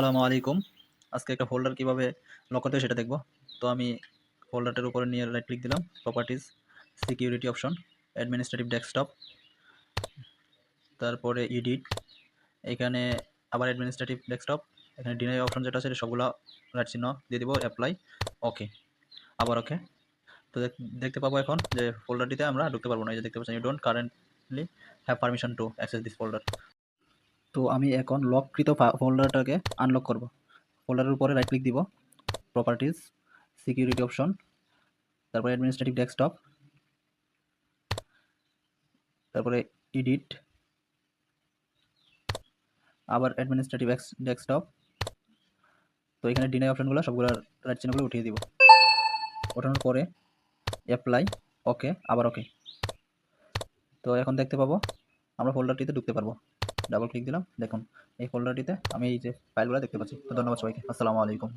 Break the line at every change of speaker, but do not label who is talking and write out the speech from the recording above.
আসসালামু আলাইকুম। আজকে একটা ফোল্ডার কীভাবে লক করতে সেটা দেখব। তো আমি ফোল্ডারটার উপরে নিয়ে রাইট ক্লিক দিলাম properties security option administrative desktop তারপরে এডিট এখানে আবার অ্যাডমিনিস্ট্রেটিভ ডেস্কটপ এখানে ডিনাই অপশন যেটা আছে সেটা সবগুলো রাইট চিহ্ন দিয়ে দিব অ্যাপ্লাই ওকে আবার ওকে তো দেখতে পাবো এখন যে ফোল্ডারটিতে আমরা ঢুকতে পারব না, এই যে দেখতে পাচ্ছি you don't currently have permission to access this folder তো আমি এখন লককৃত ফোল্ডারটাকে আনলক করব। ফোল্ডারের উপরে রাইট ক্লিক দিব প্রপার্টিজ সিকিউরিটি অপশন তারপরে অ্যাডমিনিস্ট্রেটিভ ডেস্কটপ তারপরে এডিট আবার অ্যাডমিনিস্ট্রেটিভ ডেস্কটপ তো এখানে ডিনাই অপশনগুলো সবগুলো রাইট চিহ্নগুলো উঠিয়ে দিব। ওঠানোর পরে অ্যাপ্লাই ওকে আবার ওকে তো এখন দেখতে পাবো, আমরা ফোল্ডারটিতে ঢুকতে পারব। ডাবল ক্লিক দিলাম। দেখুন, এই ফোল্ডারটিতে আমি এই যে ফাইলগুলো দেখতে পাচ্ছি। ধন্যবাদ সবাইকে। আসসালামু আলাইকুম।